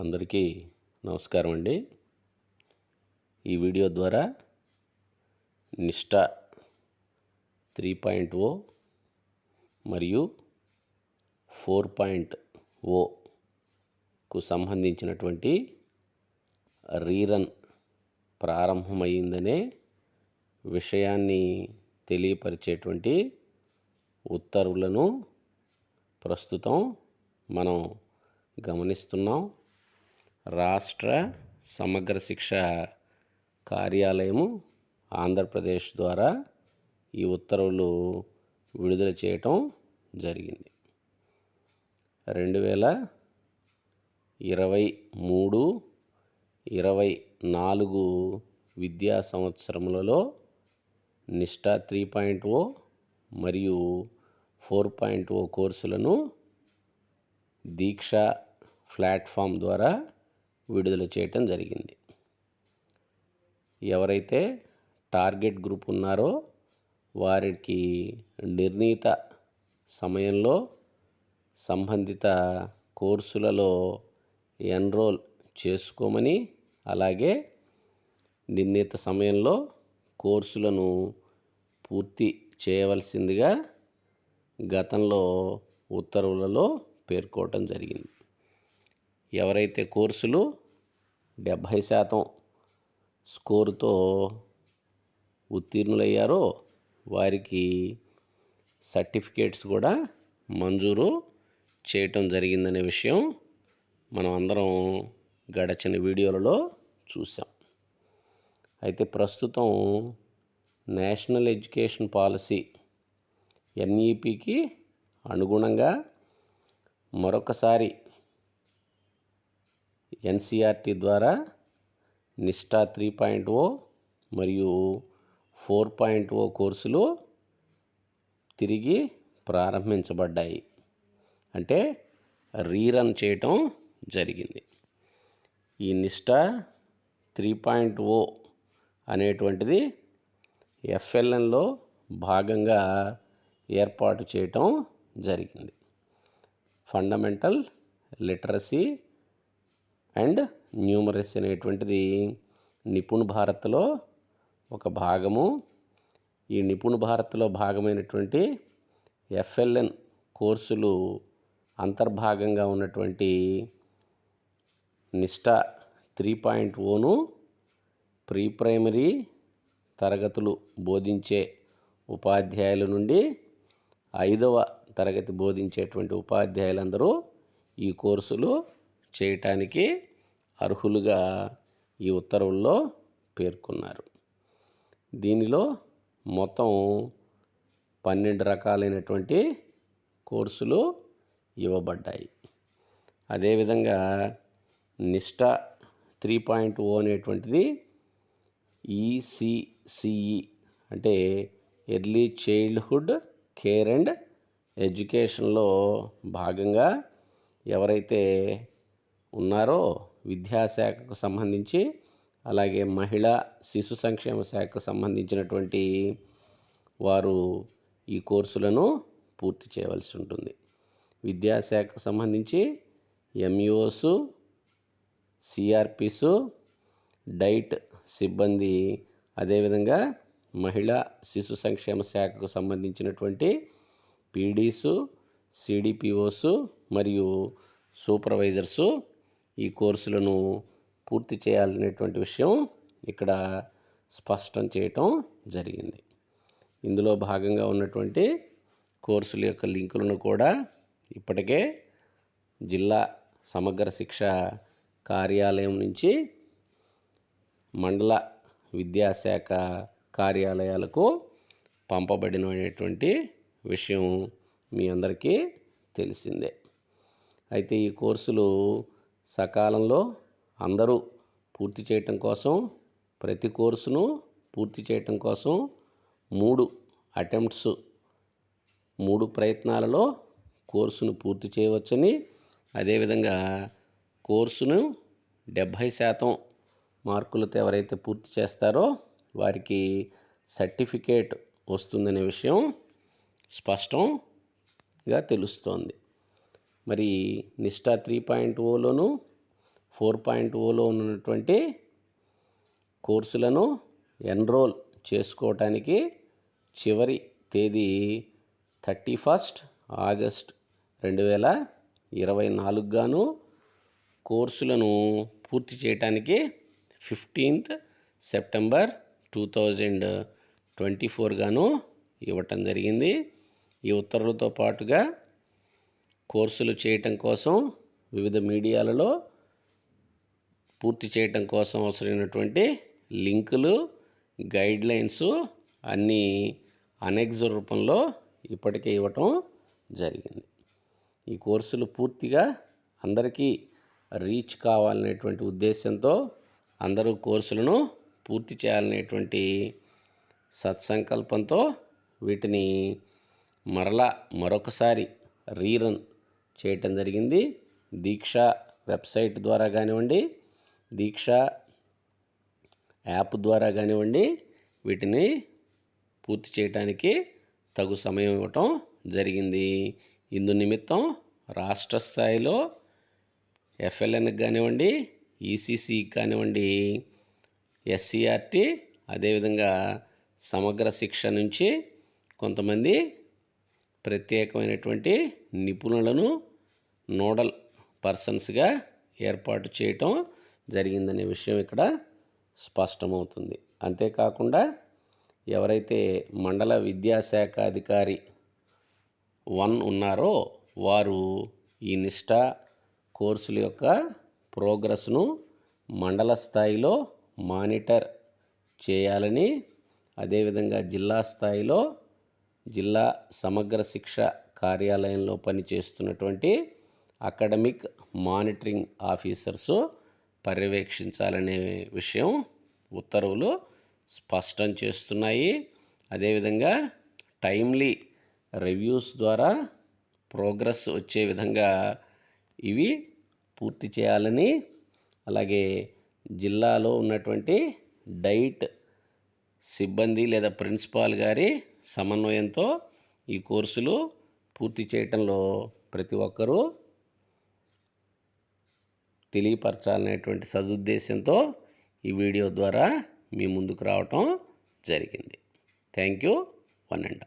అందరికీ నమస్కారం అండి. ఈ వీడియో ద్వారా నిష్ఠా త్రీ పాయింట్ ఓ మరియు ఫోర్ పాయింట్ ఓకు సంబంధించినటువంటి రీరన్ ప్రారంభమైందనే విషయాన్ని తెలియపరిచేటువంటి ఉత్తర్వులను ప్రస్తుతం మనం గమనిస్తున్నాం. రాష్ట్ర సమగ్ర శిక్ష కార్యాలయము ఆంధ్రప్రదేశ్ ద్వారా ఈ ఉత్తర్వులు విడుదల చేయటం జరిగింది. రెండు వేల ఇరవై మూడు ఇరవై నాలుగు విద్యా సంవత్సరములలో నిష్టా త్రీ పాయింట్ ఓ మరియు ఫోర్ పాయింట్ ఓ కోర్సులను దీక్ష ప్లాట్ఫామ్ ద్వారా విడుదల చేయటం జరిగింది. ఎవరైతే టార్గెట్ గ్రూప్ ఉన్నారో వారికి నిర్ణీత సమయంలో సంబంధిత కోర్సులలో ఎన్రోల్ చేసుకోమని అలాగే నిర్ణీత సమయంలో కోర్సులను పూర్తి చేయవలసిందిగా గతంలో ఉత్తర్వులలో పేర్కోవటం జరిగింది. ఎవరైతే కోర్సులు డెబ్భై శాతం స్కోరుతో ఉత్తీర్ణులయ్యారో వారికి సర్టిఫికేట్స్ కూడా మంజూరు చేయటం జరిగిందనే విషయం మనం అందరం గడచిన వీడియోలలో చూసాం. అయితే ప్రస్తుతం నేషనల్ ఎడ్యుకేషన్ పాలసీ ఎన్ఈపికి అనుగుణంగా మరొకసారి ఎన్సిఆర్టీ ద్వారా నిష్టా త్రీ పాయింట్ ఓ మరియు ఫోర్ పాయింట్ ఓ కోర్సులు తిరిగి ప్రారంభించబడ్డాయి. అంటే రీరన్ చేయటం జరిగింది. ఈ నిష్టా త్రీ పాయింట్ ఓ అనేటువంటిది ఎఫ్ఎల్ఎన్లో భాగంగా ఏర్పాటు చేయటం జరిగింది. ఫండమెంటల్ లిటరసీ అండ్ న్యూమరస్ అనేటువంటిది నిపుణ భారత్లో ఒక భాగము. ఈ నిపుణ భారత్లో భాగమైనటువంటి ఎఫ్ఎల్ఎన్ కోర్సులు అంతర్భాగంగా ఉన్నటువంటి నిష్ట త్రీ పాయింట్ ఓను ప్రీ ప్రైమరీ తరగతులు బోధించే ఉపాధ్యాయుల నుండి ఐదవ తరగతి బోధించేటువంటి ఉపాధ్యాయులందరూ ఈ కోర్సులు చేయటానికి అర్హులుగా ఈ ఉత్తర్వుల్లో పేర్కొన్నారు. దీనిలో మొత్తం పన్నెండు రకాలైనటువంటి కోర్సులు ఇవ్వబడ్డాయి. అదేవిధంగా నిష్ట త్రీ పాయింట్ ఓ అనేటువంటిది ఈసిసిఈ అంటే ఎర్లీ చైల్డ్హుడ్ కేర్ అండ్ ఎడ్యుకేషన్లో భాగంగా ఎవరైతే ఉన్నారో విద్యాశాఖకు సంబంధించి అలాగే మహిళా శిశు సంక్షేమ శాఖకు సంబంధించినటువంటి వారు ఈ కోర్సులను పూర్తి చేయవలసి ఉంటుంది. విద్యాశాఖకు సంబంధించి ఎంఈఓసు సిఆర్పిసు డైట్ సిబ్బంది అదేవిధంగా మహిళా శిశు సంక్షేమ శాఖకు సంబంధించినటువంటి పీడీసు సిడిపిఓసు మరియు సూపర్వైజర్సు ఈ కోర్సులను పూర్తి చేయాలనేటువంటి విషయం ఇక్కడ స్పష్టం చేయటం జరిగింది. ఇందులో భాగంగా ఉన్నటువంటి కోర్సుల యొక్క లింకులను కూడా ఇప్పటికే జిల్లా సమగ్ర శిక్ష కార్యాలయం నుంచి మండల విద్యాశాఖ కార్యాలయాలకు పంపబడినటువంటి విషయం మీ అందరికీ తెలిసిందే. అయితే ఈ కోర్సులు సకాలంలో అందరూ పూర్తి చేయటం కోసం ప్రతి కోర్సును పూర్తి చేయటం కోసం మూడు అటెంప్ట్స్ మూడు ప్రయత్నాలలో కోర్సును పూర్తి చేయవచ్చని అదేవిధంగా కోర్సును డెబ్భై శాతం మార్కులతో ఎవరైతే పూర్తి చేస్తారో వారికి సర్టిఫికేట్ వస్తుందనే విషయం స్పష్టంగా తెలుస్తోంది. మరి నిష్టా త్రీ పాయింట్ ఓలోను ఫోర్ పాయింట్ ఓలో ఉన్నటువంటి కోర్సులను ఎన్రోల్ చేసుకోవటానికి చివరి తేదీ థర్టీ ఫస్ట్ ఆగస్ట్ రెండు వేల ఇరవై నాలుగుగాను కోర్సులను పూర్తి చేయటానికి fifteenth September two thousand twenty ఫోర్గాను ఇవ్వటం జరిగింది. ఈ ఉత్తర్వులతో పాటుగా కోర్సులు చేయటం కోసం వివిధ మీడియాలలో పూర్తి చేయటం కోసం అవసరమైనటువంటి లింకులు గైడ్లైన్స్ అన్నీ అనెక్స్ రూపంలో ఇప్పటికే ఇవ్వటం జరిగింది. ఈ కోర్సులు పూర్తిగా అందరికీ రీచ్ కావాలనేటువంటి ఉద్దేశంతో అందరూ కోర్సులను పూర్తి చేయాలనేటువంటి సత్సంకల్పంతో వీటిని మరలా మరొకసారి రీరన్ చేయటం జరిగింది. దీక్ష వెబ్సైట్ ద్వారా కానివ్వండి దీక్ష యాప్ ద్వారా కానివ్వండి వీటిని పూర్తి చేయడానికి తగు సమయం ఇవ్వటం జరిగింది. ఇందు నిమిత్తం రాష్ట్ర స్థాయిలో ఎఫ్ఎల్ఎన్కి కానివ్వండి ఈసీసీకి కానివ్వండి ఎస్సీఆర్టీ అదేవిధంగా సమగ్ర శిక్ష నుంచి కొంతమంది ప్రత్యేకమైనటువంటి నిపుణులను నోడల్ పర్సన్స్గా ఏర్పాటు చేయటం జరిగిందనే విషయం ఇక్కడ స్పష్టమవుతుంది. అంతేకాకుండా ఎవరైతే మండల విద్యాశాఖ అధికారి వన్ ఉన్నారో వారు ఈ నిష్ఠా కోర్సుల యొక్క ప్రోగ్రెస్ను మండల స్థాయిలో మానిటర్ చేయాలని అదేవిధంగా జిల్లా స్థాయిలో జిల్లా సమగ్ర శిక్ష కార్యాలయంలో పనిచేస్తున్నటువంటి అకాడమిక్ మానిటరింగ్ ఆఫీసర్సు పర్యవేక్షించాలనే విషయం ఉత్తర్వులు స్పష్టం చేస్తున్నాయి. అదేవిధంగా టైమ్లీ రివ్యూస్ ద్వారా ప్రోగ్రెస్ వచ్చే విధంగా ఇవి పూర్తి చేయాలని అలాగే జిల్లాలో ఉన్నటువంటి డైట్ సిబ్బంది లేదా ప్రిన్సిపాల్ గారి సమన్వయంతో ఈ కోర్సులు పూర్తి చేయటంలో ప్రతి ఒక్కరూ తెలియపరచాలనేటువంటి సదుద్దేశంతో ఈ వీడియో ద్వారా మీ ముందుకు రావటం జరిగింది. Thank you. One and